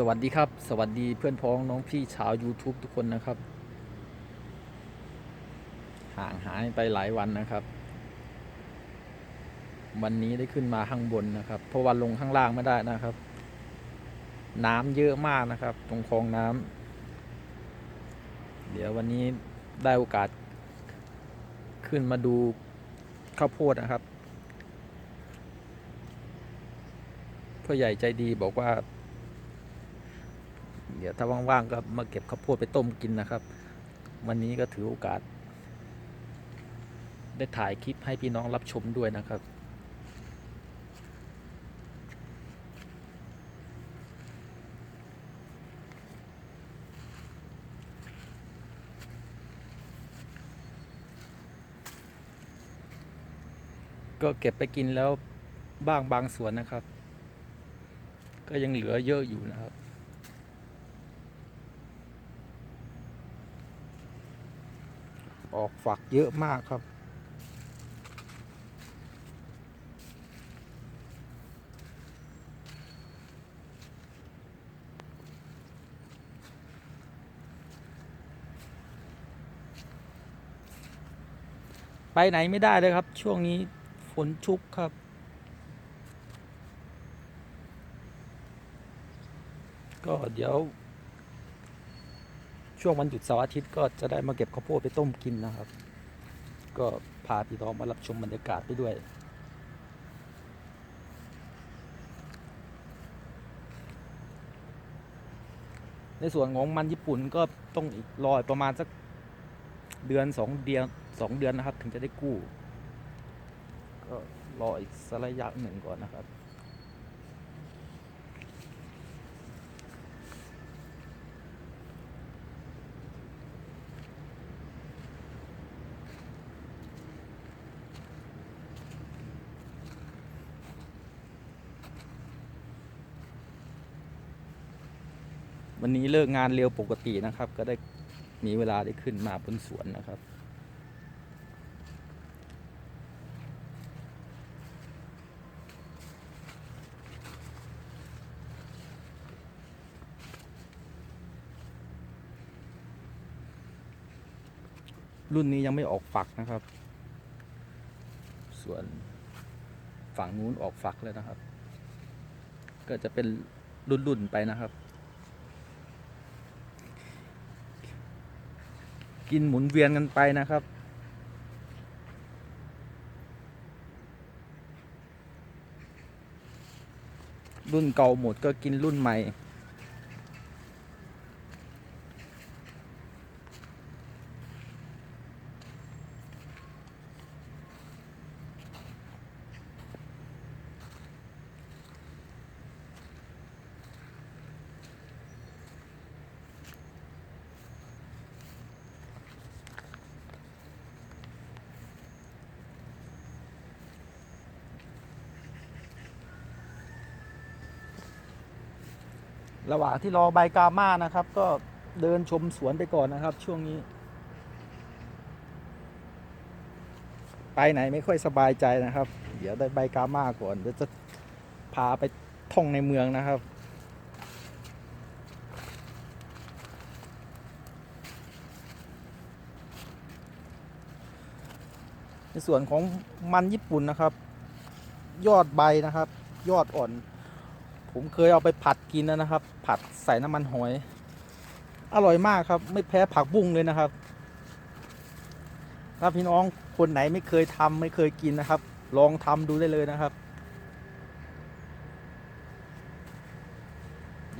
สวัสดีครับ สวัสดีเพื่อนพ้องน้องพี่ชาว YouTube ทุกคนนะครับ ห่างหายไปหลายวันนะครับ วันนี้ได้ขึ้นมาข้างบนนะครับ เพราะวันลงข้างล่างไม่ได้นะครับ น้ำเยอะมากนะครับ ตรงคลองน้ำเดี๋ยววันนี้ได้โอกาส ขึ้นมาดูข้าวโพดนะครับพ่อใหญ่ใจดีบอกว่า เดี๋ยวถ้าว่างๆก็มาเก็บข้าวโพดไปต้มกินนะครับ วันนี้ก็ถือโอกาส ได้ถ่ายคลิปให้พี่น้องรับชมด้วยนะครับก็เก็บไปกินแล้วบ้างบางส่วนนะครับ ก็ยังเหลือเยอะอยู่นะครับ ออกฝักเยอะมากครับ ไปไหนไม่ได้เลยครับ ช่วงนี้ฝนชุกครับก็เดี๋ยว ช่วงวันหยุดเสาร์อาทิตย์ก็จะได้มาเก็บข้าวโพดไปต้มกินนะครับ ก็พาพี่น้องมารับชมบรรยากาศไปด้วย ในส่วนของมันญี่ปุ่นก็ต้องอีกรอประมาณสักเดือนสองเดือนสองเดือนนะครับ ถึงจะได้กู้ ก็รออีกสักระยะหนึ่งก่อนนะครับ วันนี้เลิกงานเร็วปกตินะครับ ก็ได้มีเวลาได้ขึ้นมาบนสวนนะครับ รุ่นนี้ยังไม่ออกฝักนะครับ ส่วนฝั่งนู้นออกฝักแล้วนะครับ ก็จะเป็นรุ่นๆไปนะครับ กินหมุนเวียนกันไปนะครับ รุ่นเก่าหมดก็กินรุ่นใหม่ ระหว่างที่รอใบกาม่านะครับ ก็เดินชมสวนไปก่อนนะครับ ช่วงนี้ ไปไหนไม่ค่อยสบายใจนะครับ เดี๋ยวได้ใบกาม่าก่อนเดี๋ยวจะพาไปท่องในเมืองนะครับ ในส่วนของมันญี่ปุ่นนะครับ ยอดใบนะครับ ยอดอ่อน ผมเคยเอาไปผัดกินแล้วนะครับ ผัดใส่น้ำมันหอย อร่อยมากครับ ไม่แพ้ผักบุ้งเลยนะครับ ถ้าพี่น้องคนไหนไม่เคยทำไม่เคยกินนะครับ ลองทำดูได้เลยนะครับ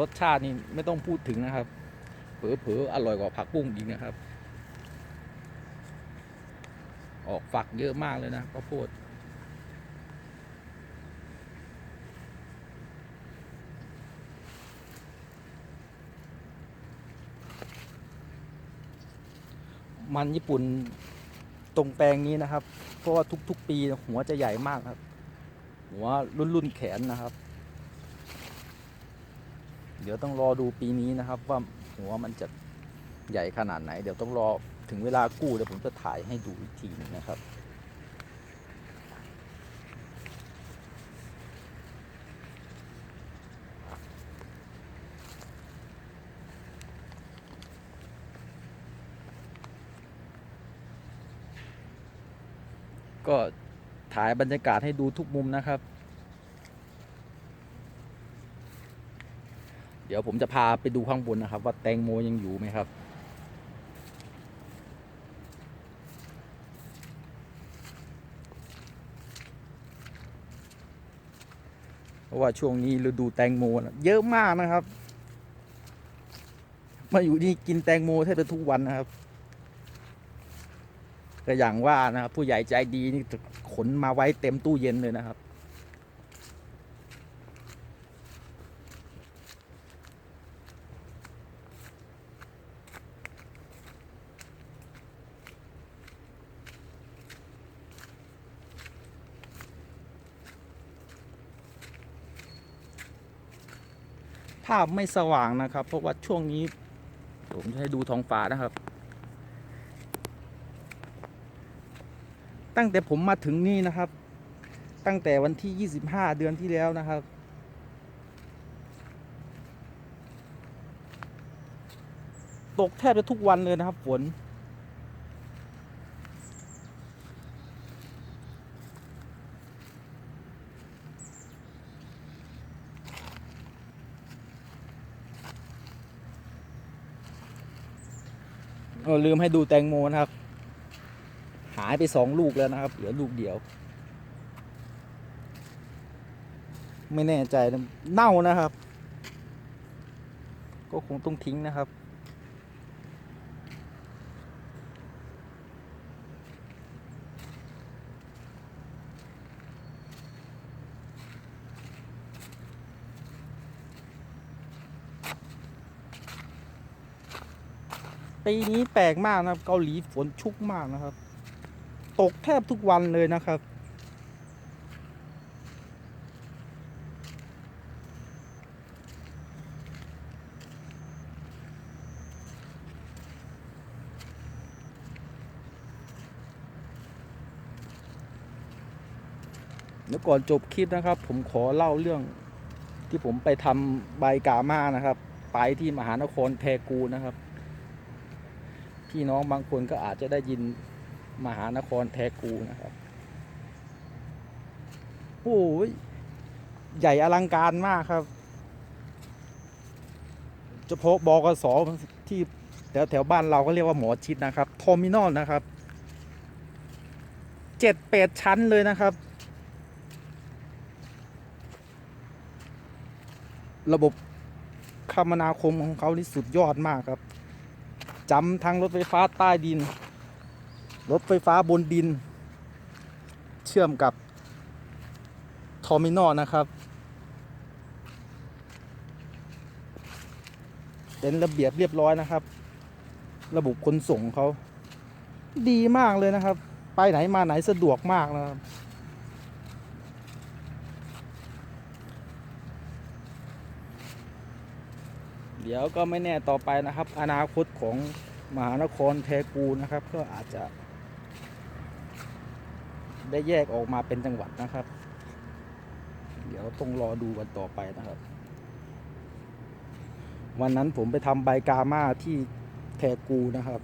รสชาตินี่ไม่ต้องพูดถึงนะครับเผลอๆอร่อยกว่าผักบุ้งอีกนะครับ ออกฝักเยอะมากเลยนะข้าวโพด มันญี่ปุ่นตรงแปลงนี้นะครับ เพราะว่าทุก ๆ ปีหัวจะใหญ่มากครับ หัวรุ่นรุ่นๆแขนนะครับ เดี๋ยวต้องรอดูปีนี้นะครับ ว่าหัวมันจะใหญ่ขนาดไหน เดี๋ยวต้องรอถึงเวลากู้เดี๋ยวผมจะถ่ายให้ดูอีกทีนะครับ ก็ ถ่ายบรรยากาศให้ดูทุกมุมนะครับ เดี๋ยวผมจะพาไปดูข้างบนนะครับ ว่าแตงโมยังอยู่ไหมครับเพราะว่าช่วงนี้ฤดูแตงโมนะเยอะมากนะครับ มาอยู่นี่กินแตงโมแทบจะทุกวันนะครับ ก็อย่างว่านะครับผู้ใหญ่ใจดีนี่ขนมาไว้เต็มตู้เย็นเลยนะครับภาพไม่สว่างนะครับ เพราะว่าช่วงนี้ ผมจะให้ดูท้องฟ้านะครับ ตั้งแต่ผมมาถึงนี่นะครับ ตั้งแต่วันที่ 25 เดือนที่แล้วนะครับ ตกแทบจะทุกวันเลยนะครับฝนเออลืมให้ดูแตงโมนะครับ หายไปสองลูกแล้วนะครับ เหลือลูกเดียว ไม่แน่ใจนะเน่านะครับ ก็คงต้องทิ้งนะครับปีนี้แปลกมากนะครับ เกาหลีฝนชุกมากนะครับ ตกแทบทุกวันเลยนะครับ เดี๋ยวก่อนจบคลิปนะครับ ผมขอเล่าเรื่องที่ผมไปทำใบกามานะครับ ไปที่มหานครแทกูนะครับ พี่น้องบางคนก็อาจจะได้ยิน มหานครแทกูนะครับโอ้ยใหญ่อลังการมากครับเฉพาะบกสที่แถวแถวบ้านเราก็เรียกว่าหมอชิดนะครับทอมินอลนะครับเจ็ดแปดชั้นเลยนะครับ ระบบคมนาคมของเขานี่สุดยอดมากครับจำทั้งรถไฟฟ้าใต้ดิน รถไฟฟ้าบนดิน เชื่อมกับทอร์มินอลนะครับ เป็นระเบียบเรียบร้อยนะครับ ระบบขนส่งเขาดีมากเลยนะครับ ไปไหนมาไหนสะดวกมากนะครับเดี๋ยวก็ไม่แน่ต่อไปนะครับ อนาคตของมหานครแทกูนะครับ ก็อาจจะ ได้แยกออกมาเป็นจังหวัดนะครับ เดี๋ยวต้องรอดูกันต่อไปนะครับ วันนั้นผมไปทำใบกามาที่แทกูนะครับ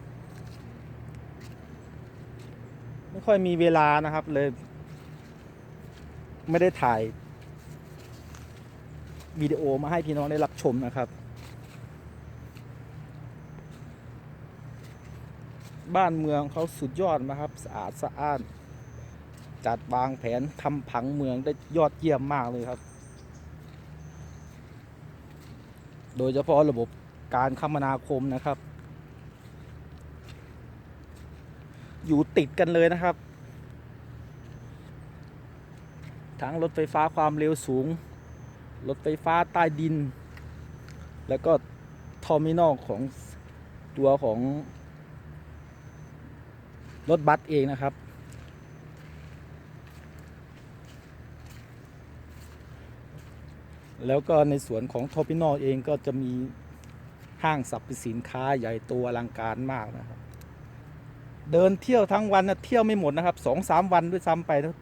ไม่ค่อยมีเวลานะครับเลย ไม่ได้ถ่ายวิดีโอมาให้พี่น้องได้รับชมนะครับ บ้านเมืองเขาสุดยอดนะครับ สะอาดสะอ้าน จัดวางแผนทำผังเมืองได้ยอดเยี่ยมมากเลยครับ โดยเฉพาะระบบการคมนาคมนะครับ อยู่ติดกันเลยนะครับ ทั้งรถไฟฟ้าความเร็วสูง รถไฟฟ้าใต้ดิน แล้วก็ทอร์มินอลของตัวของรถบัสเองนะครับ แล้วก็ในส่วนของทอปินอลเองก็จะมีห้างสรรพสินค้าใหญ่โตอลังการมากนะครับ เดินเที่ยวทั้งวันนะเที่ยวไม่หมดนะครับสองสามวันด้วยซ้ำไปนะ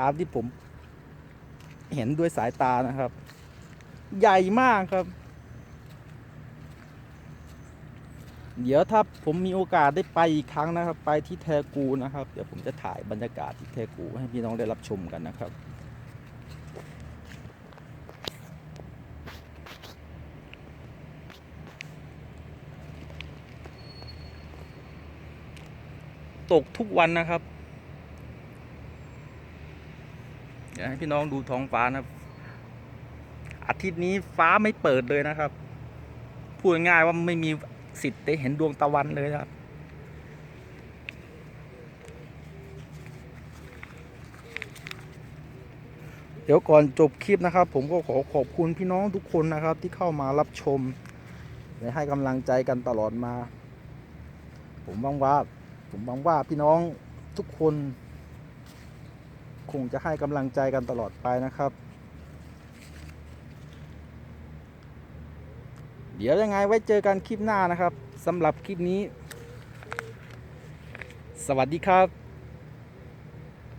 ตามที่ผมเห็นด้วยสายตานะครับ ใหญ่มากครับ เดี๋ยวถ้าผมมีโอกาสได้ไปอีกครั้งนะครับ ไปที่แทกูนะครับ เดี๋ยวผมจะถ่ายบรรยากาศที่แทกูให้พี่น้องได้รับชมกันนะครับ ตกทุกวันนะครับเดี๋ยวให้พี่น้องดูท้องฟ้านะครับ อาทิตย์นี้ฟ้าไม่เปิดเลยนะครับ พูดง่ายว่าไม่มีสิทธิ์ได้เห็นดวงตะวันเลยนะครับเดี๋ยวก่อนจบคลิปนะครับ ผมก็ขอขอบคุณพี่น้องทุกคนนะครับ ที่เข้ามารับชมและให้กำลังใจกันตลอดมา ผมหวังว่า ผมหวังว่าพี่น้องทุกคน คงจะให้กำลังใจกันตลอดไปนะครับ เดี๋ยวยังไงไว้เจอกันคลิปหน้านะครับสำหรับคลิปนี้ สวัสดีครับ